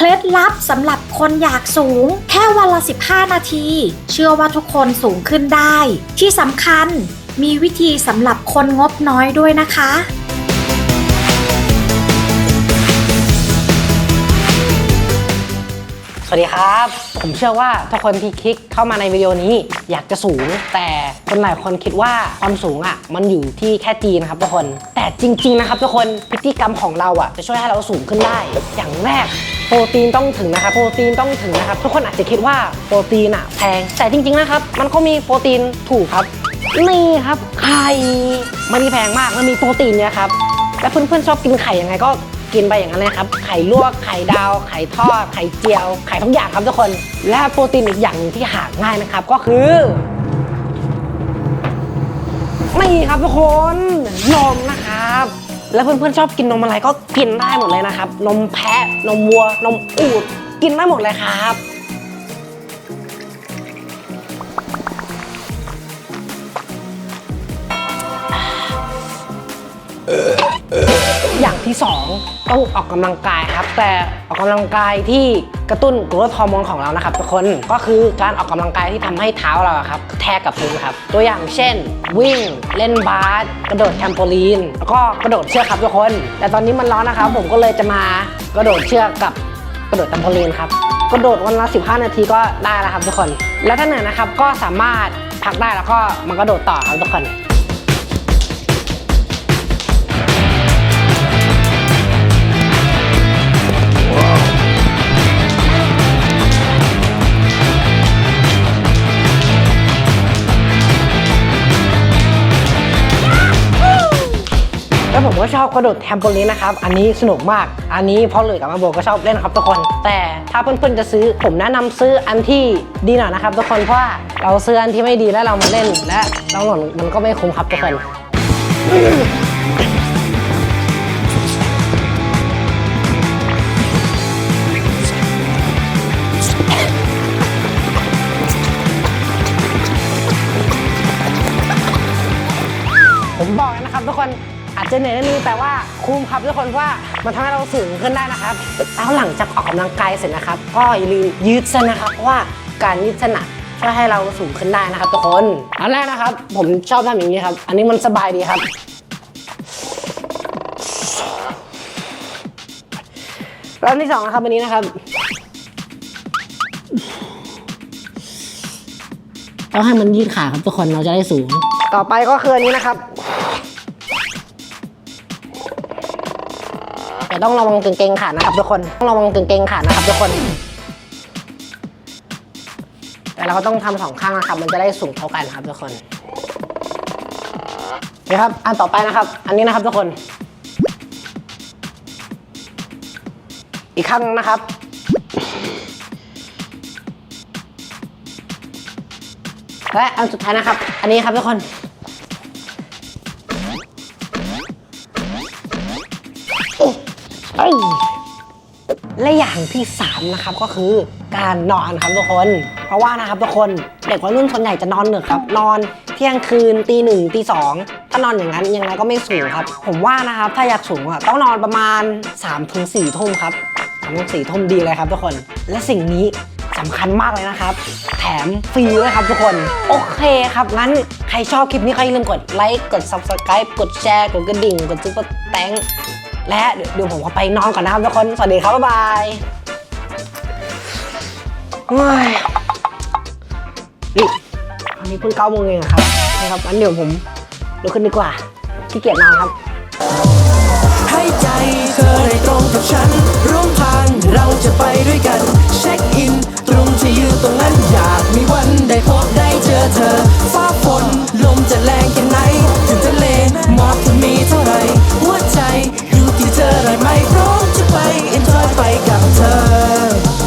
เคล็ดลับสำหรับคนอยากสูง แค่วันละ 15 นาที เชื่อว่าทุกคนสูงขึ้นได้ ที่สำคัญมีวิธีสำหรับคนงบน้อยด้วยนะคะสวัสดีครับ ผมเชื่อว่าทุกคนที่คลิกเข้ามาในวิดีโอนี้อยากจะสูง แต่คนหลายคนคิดว่าความสูงอะ มันอยู่ที่แค่จีนะครับทุกคน แต่จริง ๆ นะครับทุกคนพฤติกรรมของเราอะจะช่วยให้เราสูงขึ้นได้ อย่างแรก โปรตีนต้องถึงนะครับ โปรตีนต้องถึงนะครับ ทุกคนอาจจะคิดว่าโปรตีนอะแพง แต่จริงๆนะครับ มันก็มีโปรตีนถูกครับ นี่ครับไข่ไม่ได้แพงมาก มันมีโปรตีนเนี่ยครับ แล้วเพื่อนๆชอบกินไข่ยังไงก็กินไปอย่างนั้นเลยครับ ไข่ลวก ไข่ดาว ไข่ทอด ไข่เจียว ไข่ทุกอย่างครับทุกคน และโปรตีนอีกอย่างหนึ่งที่หาง่ายนะครับ ก็คือนี่ครับทุกคนนมนะครับ แล้วเพื่อนๆชอบกินนมอะไรก็กินได้หมดเลยนะครับ นมแพะ นมวัว นมอูด กินได้หมดเลยครับอ อย่างที่สองต้องออกกำลังกายครับ แต่ออกกำลังกายที่กระตุ้นกรดฮอร์โมนของเรานะครับทุกคนก็คือการออกกำลังกายที่ทำให้เท้าเราครับแทกกับพื้นครับ ตัวอย่างเช่น วิ่งเล่นบาสกระโดดแทมโปลีน แล้วก็กระโดดเชือกครับทุกคน แต่ตอนนี้มันร้อนนะครับ ผมก็เลยจะมากระโดดเชือกกับกระโดดแทมโปลีนครับกระโดดวันละ 15 นาทีก็ได้แล้วครับทุกคน แล้วถ้าเหนื่อยนะครับก็สามารถพักได้แล้วก็มากระโดดต่อครับทุกคน แล้วผมก็ชอบกระโดดแทมโปลีนนะครับ อันนี้สนุกมาก อันนี้พ่อเหลยกับมาโบก็ชอบเล่นครับทุกคน แต่ถ้าเพื่อนๆจะซื้อผมแนะนำซื้ออันที่ดีหน่อยนะครับทุกคนเพราะว่าเราซื้ออันที่ไม่ดีแล้วเรามาเล่นและเราหล่นมันก็ไม่คุ้มครับทุกคนผมบอกนะครับทุกคน อาจจะเหนื่อยนิดนึงแต่ว่าคุ้มครับทุกคนว่ามันทำให้เราสูงขึ้นได้นะครับแล้วหลังจากออกกำลังกายเสร็จนะครับ ก็อย่าลืมยืดเส้นนะครับเพราะว่าการยืดเส้นอะช่วยให้เราสูงขึ้นได้นะครับทุกคนอันแรกนะครับ ผมชอบทำอย่างนี้ครับ อันนี้มันสบายดีครับแล้วอันที่สองนะครับอันนี้นะครับต้องให้มันยืดขาครับทุกคนเราจะได้สูง ต่อไปก็คืออันนี้นะครับ ต่ต้องระวังกางเกงขาดนะครับทุกคนต้องระวังกางเกงขาดนะครับทุกคน แต่เราก็ต้องทำสองข้างนะครับ มันจะได้สูงเท่ากันครับทุกคนเดี๋ยวครับอันต่อไปนะครับ อันนี้นะครับทุกคน อีกข้างนะครับและอันสุดท้ายนะครับ อันนี้ครับทุกคน เอ้ยและอย่างที่ 3 นะครับก็คือการนอนครับทุกคน เพราะว่านะครับทุกคนเด็กวัยรุ่นส่วนใหญ่จะนอนดึกครับ นอนเที่ยงคืนตีหนึ่งตีสองถ้านอนอย่างนั้นยังไงก็ไม่สูงครับ ผมว่านะครับถ้าอยากสูงอะต้องนอนประมาณ3ามถึงสี่ทุ่มครับสามถึงสี่ทุ่มดีเลยครับทุกคน และสิ่งนี้สำคัญมากเลยนะครับ แถมฟรีด้วยครับทุกคน โอเคครับ งั้นใครชอบคลิปนี้ก็อย่าลืมกดไลค์กด subscribe กดแชร์กดกระดิ่ง กดซุปเปอร์แตง และเดี๋ยวเดี๋ยวผมขอไปนอนก่อนนะครับทุกคน สวัสดีครับ บ๊ายบายนี่อันนี้เพิ่งเก้าโมงเองอะครับนะครับงั้นเดี๋ยวผมลุกขึ้นดีกว่าขี้เกียจนอนครับ ให้ใจเธอได้ตรงกับฉันร่วมทางเร